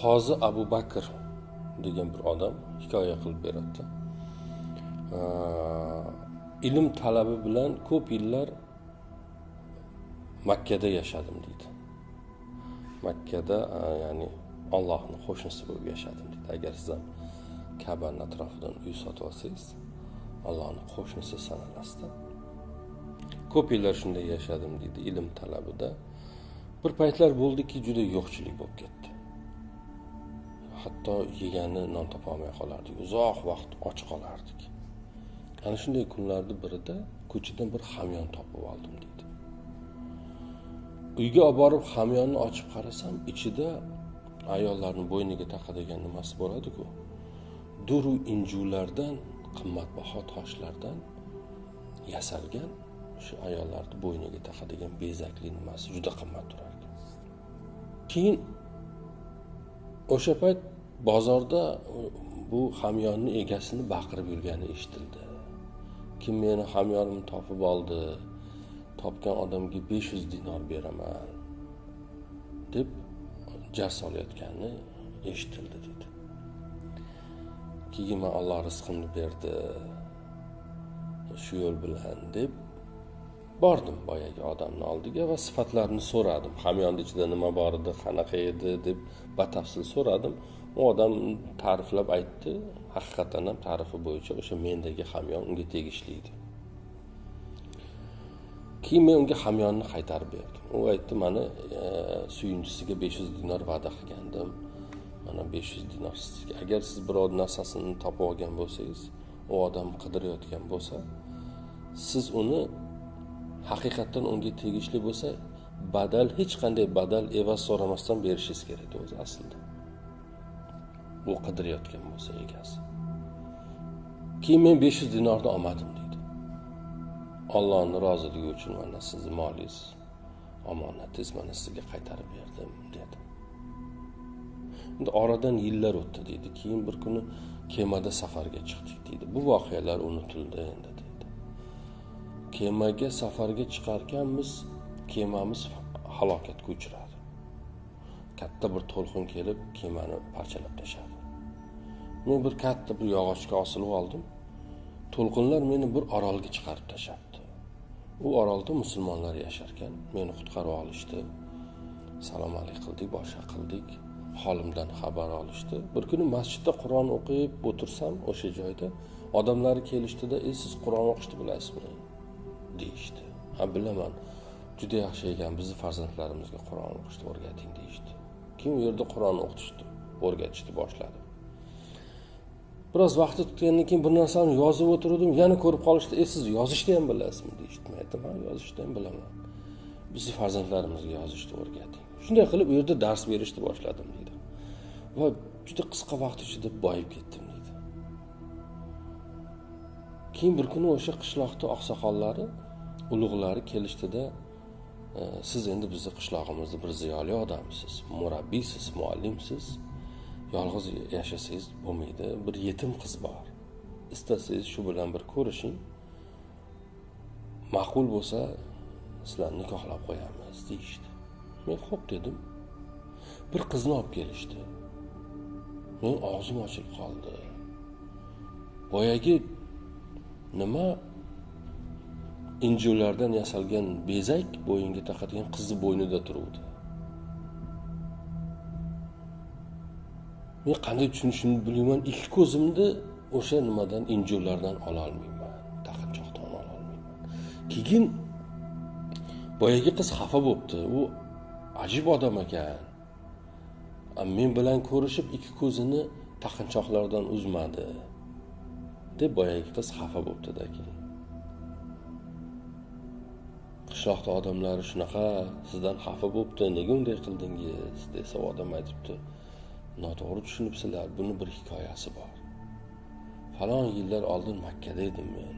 hozi abu bakr degan bir odam hikoya qilib beradida. Ilm talabi bilan ko'p yillar makkada yashadim deydi. Makkada e, ya'ni ollohni qo'shnisi bo'lib yashadim deydi. Agar siz ham kabani atrofidan uy sotib olsangiz allohni qo'shnisi sanalasizda ko'p yillar shunday yashadim deydi ilm talabida. Bir paytlar bo'ldiki juda yo'qchilik bo'lib ketdi. Hatto yeganni non topolmay qolardik. Uzoq vaqt och qolardik. Ana shunday kunlarni birida ko'chadan bir hamyon topib oldim deydi uyga olib borib hamyonni ochib qarasam ichida ayollarni bo'yniga taqadigan nimasi bo'ladiku duru injulardan qimmatbaho toshlardan yasalgan shu ayollarni bo'yniga taqadigan bezakli nimasi juda qimmat turar ekan keyin o'sha payt bozorda bu hamyonni egasini baqirib yurgani eshitildi. Kim meni hamyonimni topib oldi topgan odamga besh yuz dinor beraman deb jar solayotgani eshitildi deydi keyin man alloh rizqimni berdi shu yo'l bilan deb bordim boyagi odamni oldiga va sifatlarini so'radim. Hamyonni ichida nima bor edi qanaqa edi deb batafsil so'radim. U odam ta'riflab aytdi haqiqatdan ham ta'rifi bo'yicha o'sha mendagi hamyon unga tegishli edi. Keyin men unga hamyonni qaytarib berdim. U aytdi mani e, suyunchisiga besh yuz dinor va'da qilgandim. Mana besh yuz dinor sizga. Agar siz birov narsasini topib olgan bo'lsangiz u odam qidirayotgan bo'lsa siz uni haqiqatdan unga tegishli bo'lsa badal hech qanday badal evaz so'ramasdan berishingiz kerak o'zi aslida. U qidirayotgan bo'lsa egasi. Keyin men besh yuz dinorni olmadim deydi. Ollohni roziligi uchun mana sizni molingiz omonatingiz mana sizga qaytarib berdim dedi. Endi oradan yillar o'tdi deydi. Keyin bir kuni kemada safarga chiqdik deydi. Bu voqealar unutildi endi. Kemaga safarga chiqarkanmiz kemamiz halokatga uchradi katta bir to'lqin kelib kemani parchalab tashladi. Men bir katta bir yog'ochga osilib oldim. To'lqinlar meni bir orolga chiqarib tashlabdi. U orolda musulmonlar yashar ekan meni qutqarib olishdi. Salom alik qildik boshqa qildik. Holimdan xabar olishdi. Bir kuni masjidda qur'on o'qib o'tirsam o'sha joyda odamlar kelishdida ey siz qur'on o'qishni bilasizmi? Deyishdi. Ha bilaman juda yaxshi ekan bizni farzandlarimizga qur'on o'qishni o'rgating deyishdi. Keyin u yerda qur'on o'qitishdi o'rgatishni boshladi. Biroz vaqt o'tgandan keyin bir narsani yozib o'tirdim yana ko'rib qolishdi e siz yozishni ham bilasizmi? deyishdi. Men aytdim ha yozishni ham bilaman. Bizni farzandlarimizga yozishni o'rgating. Shunday qilib u yerda dars berishni boshladim deydi. Va juda qisqa vaqt ichida boyib ketdim deydi. Keyin bir kuni o'sha qishloqni oqsoqollari ulug'lari kelishdida e, siz endi bizni qishlog'imizda bir ziyoli odamsiz murabbiysiz muallimsiz. Yolg'iz yashasangiz bo'lmaydi. Bir yetim qiz bor. Istasangiz shu bilan bir ko'rishing. Ma'qul bo'lsa sizlarni nikohlab qo'yamiz deyishdi. Men xo'p dedim. Bir qizni olib kelishdi. Men og'zim ochilib qoldi. Boyagi nima injurlardan yasalgan bezak bo'yinga taqadigan qizni bo'ynida turuvdi. Men qanday tushunishimni bilmayman. Ikki ko'zimni o'sha nimadan injurlardan ololmayman taqinchoqdan ololmayman keyin boyagi qiz xafa bo'libdi. U ajib odam ekan. Men bilan ko'rishib ikki ko'zini taqinchoqlardan uzmadi. Deb boyagi qiz xafa bo'libdida keyin. Qishloqni odamlari shunaqa sizdan xafa bo'libdi nega unday qildingiz? desa u odam aytibdi noto'g'ri tushunibsizlar buni bir hikoyasi bor. Falon yillar oldin makkada edim men.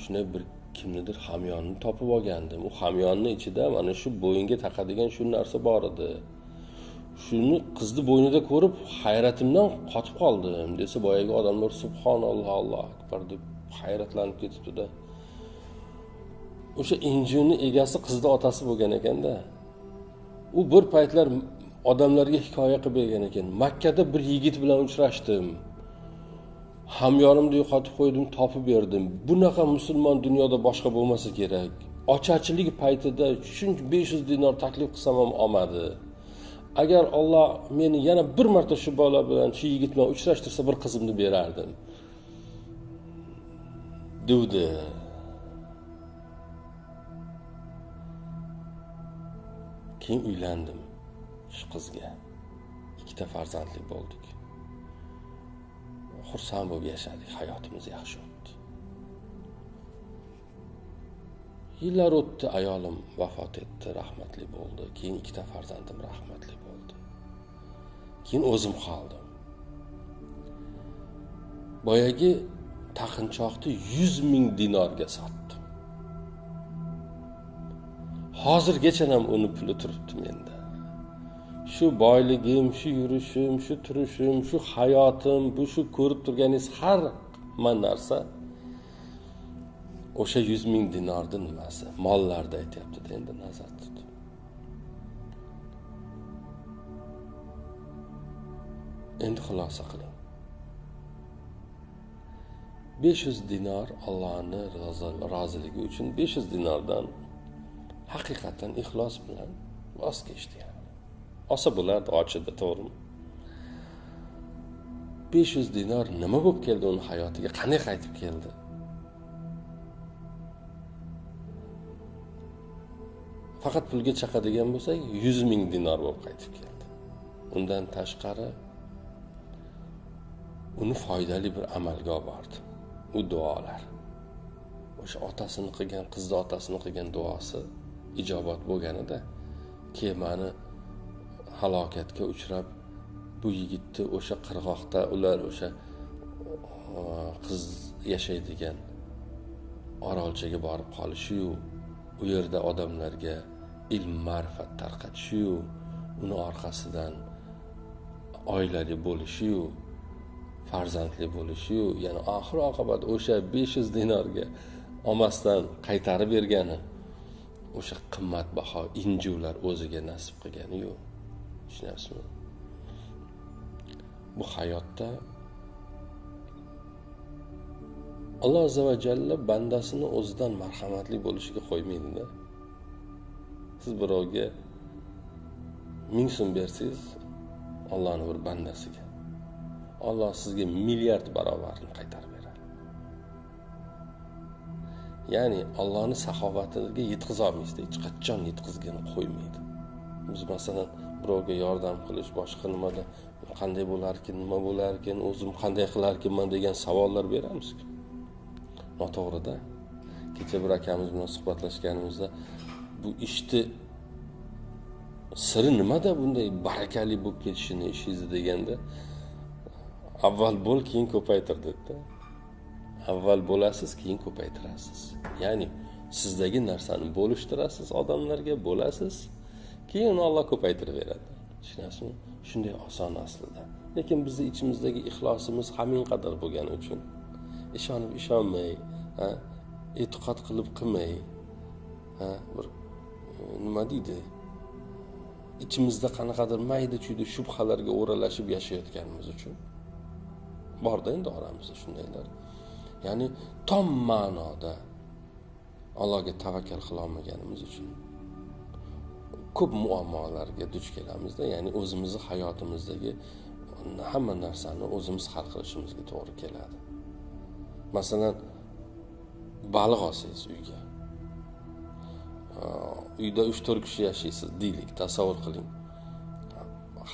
Shunday bir kimnidir hamyonni topib olgandim. U hamyonni ichida mana shu bo'yinga taqadigan shu narsa bor edi. Shuni qizni bo'ynida ko'rib hayratimdan qotib qoldim desa boyagi odamlar subhanalloh allohu akbar deb hayratlanib ketibdida. O'sha injilni egasi qizni otasi bo'lgan ekanda u bir paytlar odamlarga hikoya qilib bergan ekan. Makkada bir yigit bilan uchrashdim. Hamyorimni yo'qotib qo'ydim topib berdim. Bunaqa musulmon dunyoda boshqa bo'lmasa kerak. Ochachilik paytida shuncha besh yuz dinor taklif qilsam ham olmadi. Agar olloh meni yana bir marta shu bola bilan shu yigit bilan uchrashtirsa bir qizimni berardim degdi keyin uylandim shu qizga. Ikkita farzandli bo'ldik. Xursand bo'lib yashadik hayotimiz yaxshi o'tdi. Yillar o'tdi ayolim vafot etdi rahmatli bo'ldi. Keyin ikkita farzandim rahmatli bo'ldi. Keyin o'zim qoldim. Boyagi taqinchoqni yuz ming dinorga sotdim. Hozirgacha ham uni puli turibdi menda shu boyligim shu yurishim shu turishim shu hayotim bu shu ko'rib turganingiz har hamma narsa o'sha yuz ming dinorni nimasi mollarni aytyaptida endi nazar tut endi xulosa qiling. Besh yuz dinor allohni roziligi uchun besh yuz dinordan haqiqatdan ixlos bilan voz kechdi olsa bo'lardi ochidi to'g'rimi? Besh yuz dinor nima bo'lib keldi uni hayotiga? Qanday qaytib keldi? Faqat pulga chaqadigan bo'lsak yuz ming dinor bo'lib qaytib keldi. Undan tashqari uni foydali bir amalga olib bordi u duolar. O'sha otasini qilgan qizni otasini qilgan duosi ijobat bo'lganida kemani halokatga uchrab bu yigitni o'sha qirg'oqda ular o'sha e, qiz yashaydigan orolchaga borib qolishiyu u yerda odamlarga ilm ma'rifat tarqatishiyu uni orqasidan oilali bo'lishiyu farzandli bo'lishiyu ya'ni oxir oqibat o'sha besh yuz dinorga olmasdan qaytarib bergani o'sha qimmatbaho injuvlar o'ziga nasib qilgani yo'q tushunyapsizmi? Bu hayotda alloh azza va jalla bandasini o'zidan marhamatli bo'lishiga qo'ymaydida siz birovga ming so'm bersangiz ollohni bir bandasiga olloh sizga milliard barobarini qaytarib ya'ni allohni saxovatiga yetkazolmaysizda hech qachon yetkazgani qo'ymaydi. Biz masalan birovga yordam qilish boshqa nimada qanday bo'larkin nima bo'larkin o'zim qanday qilarkinman degan savollar beramizku. Noto'g'rida. Kecha bir akamiz bilan suhbatlashganimizda bu ishni siri nimada bunday barakali bo'lib ketishini ishingizni deganda avval bo'l keyin ko'paytir dedida. Avval bo'lasiz keyin ko'paytirasiz. Ya'ni sizdagi narsani bo'lishtirasiz odamlarga bo'lasiz keyin uni olloh ko'paytirib beradi tushunyapsizmi shunday oson aslida. Lekin bizni ichimizdagi ixlosimiz hamin qadar bo'lgani uchun ishonib ishonmay e'tiqod qilib qilmay bir e, nima deydi? Ichimizda qanaqadir mayda chuyda shubhalarga o'ralashib yashayotganimiz uchun borda endi oramizda shundaylar. Ya'ni tom ma'noda allohga tavakkal qilolmaganimiz uchun ko'p muammolarga duch kelamizda ya'ni o'zimizni hayotimizdagi hamma narsani o'zimiz hal qilishimizga to'g'ri keladi. Masalan baliq olsangiz uyga. Uyda uch to'rt kishi yashaysiz deylik tasavvur qiling.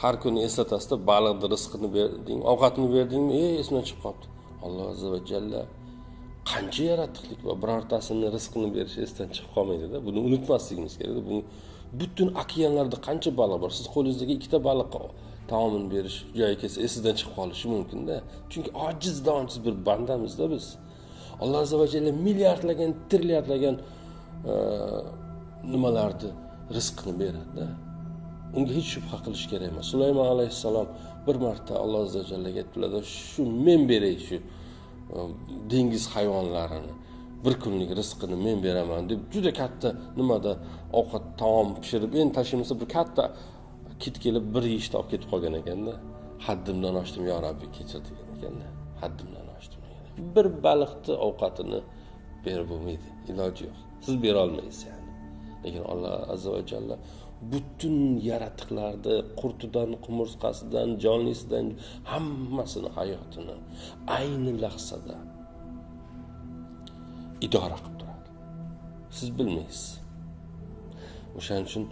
Har kuni eslatasizda baliqni rizqini berding ovqatini berdingmi? E esimdan chiqib qolibdi. Alloh azza va jalla qancha yaratdiqlik bor birortasini rizqini berishi esdan chiqib qolmaydida buni unutmasligimiz kerak bu butun okeanlarda qancha baliq bor? Siz qo'lingizdagi ikkita baliqqa taomini berish joyi kelsa esingizdan chiqib qolishi mumkinda. Chunki ojizdan ojiz bir bandamizda biz. Alloh azza va jalla milliardlagan trilliardlagan e, nimalarni rizqini beradida. Unga hech shubha qilish kerak emas. Sulaymon alayhissalom bir marta alloh azza va jallaga shu men beray shu e, dengiz hayvonlarini bir kunlik rizqini men beraman deb juda katta nimada ovqat taom pishirib endi tashimasa bir katta kit kelib bir yeyishni olib ketib qolgan ekanda haddimdan oshdim yo robbi kechir degan ekanda haddimdan oshdim bir baliqni ovqatini berib bo'lmaydi iloji yo'q siz bera olmaysiz ya'ni. Lekin alloh azza va jalla butun yaratiqlarni qurtidan qumursqasidan jonlisidan hammasini hayotini ayni lahzada idora qilib turadi. Siz bilmaysiz. O'shaning uchun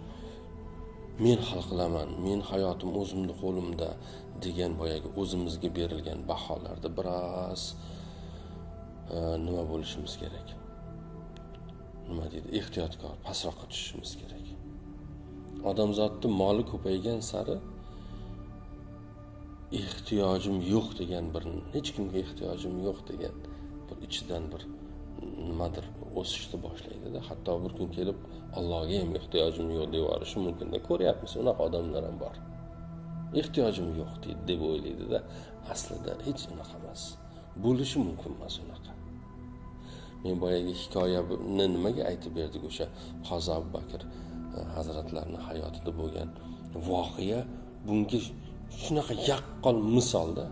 men hal qilaman men hayotim o'zimni qo'limda degan boyagi o'zimizga berilgan baholarda biroz e, nima bo'lishimiz kerak? Nima deydi? Ehtiyotkor pastroqqa tushishimiz kerak. Odamzodni moli ko'paygan sari ehtiyojim yo'q degan bir hech kimga ehtiyojim yo'q degan bir ichidan bir nimadir o'sishni boshlaydida. Hatto bir kun kelib allohga ham ehtiyojim yo'q deb yuborishi mumkinda ko'ryapmiz unaqa odamlar ham bor. Ehtiyojim yo'q deydi deb o'ylaydida aslida hech unaqa emas. Bo'lishi mumkin emas unaqa. Men boyagi hikoyani nimaga aytib berdik o'sha qozi abu bakr? Hazratlarini hayotida bo'lgan voqea bunga shunaqa yaqqol misolda.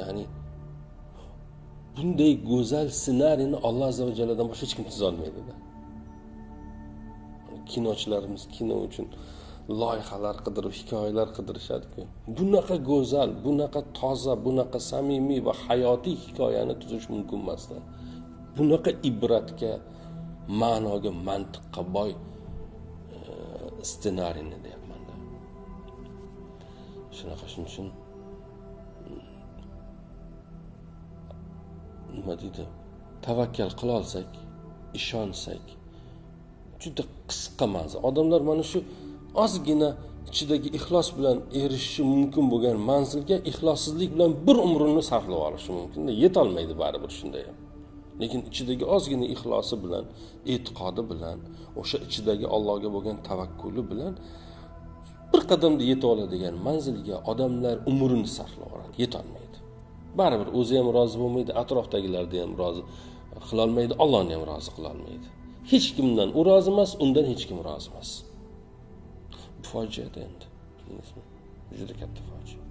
Ya'ni bunday go'zal ssenariyni alloh azza va jallodan boshqa hech kim tuzolmaydida kinochilarimiz kino uchun loyihalar qidirib hikoyalar qidirishadiku bunaqa go'zal bunaqa toza bunaqa samimiy va hayotiy hikoyani tuzish mumkin emasda. Bunaqa ibratga ma'noga mantiqqa boy e, ssenariyni deyapmanda shunaqa shuning uchun mm, nima deydi tavakkal qilolsak ishonsak juda qisqa manzil. Odamlar mana shu ozgina ichidagi ixlos bilan erishishi mumkin bo'lgan manzilga ixlossizlik bilan bir umrini sarflab olishi mumkinda. Yetolmaydi baribir shunday ham. Lekin ichidagi ozgina ixlosi bilan e'tiqodi bilan o'sha ichidagi allohga bo'lgan tavakkuli bilan bir qadamda yetib oladigan manzilga odamlar umrini sarflab yuboradi yetolmaydi baribir o'zi ham rozi bo'lmaydi atrofdagilarni ham rozi qilolmaydi ollohni ham rozi qilolmaydi. Hech kimdan u rozi emas undan hech kim rozi emas. Fojiada endi. Juda katta fojia.